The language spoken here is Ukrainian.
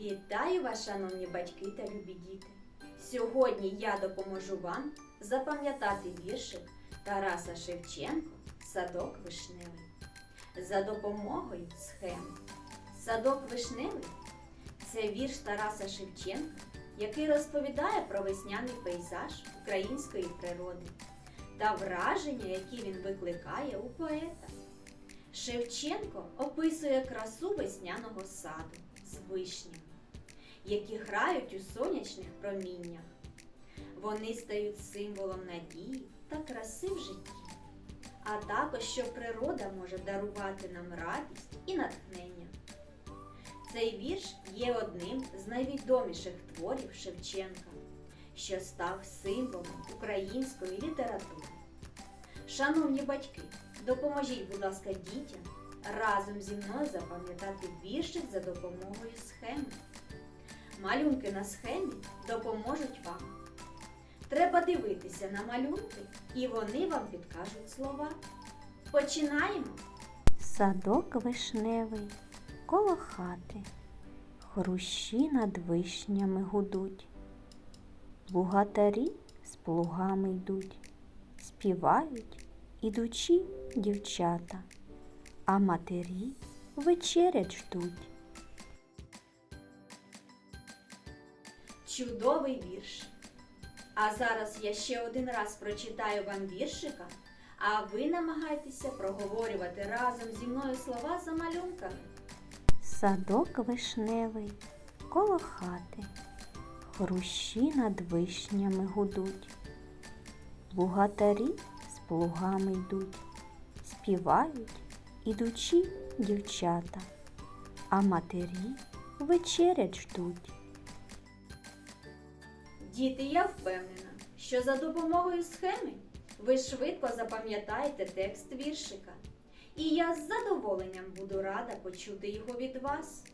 Вітаю вас, шановні батьки та любі діти! Сьогодні я допоможу вам запам'ятати віршик Тараса Шевченко Садок вишневий за допомогою схем. Садок вишневий це вірш Тараса Шевченка, який розповідає про весняний пейзаж української природи та враження, які він викликає у поета. Шевченко описує красу весняного саду вишнями, які грають у сонячних проміннях. Вони стають символом надії та краси в житті, а також що природа може дарувати нам радість і натхнення. Цей вірш є одним з найвідоміших творів Шевченка, що став символом української літератури. Шановні батьки, допоможіть, будь ласка, дітям разом зі мною запам'ятати віршик за допомогою схеми. Малюнки на схемі допоможуть вам. Треба дивитися на малюнки, і вони вам підкажуть слова. Починаємо! Садок вишневий коло хати, хрущі над вишнями гудуть, Плугатарі з плугами йдуть, співають ідучі дівчата, а матері вечерять ждуть. Чудовий вірш. А зараз я ще один раз прочитаю вам віршика, а ви намагайтеся проговорювати разом зі мною слова за малюнками. Садок вишневий коло хати, хрущі над вишнями гудуть, Плугатарі з плугами йдуть, співають ідучі дівчата, а матері вечерять ждуть. Діти, я впевнена, що за допомогою схеми ви швидко запам'ятаєте текст віршика. І я з задоволенням буду рада почути його від вас.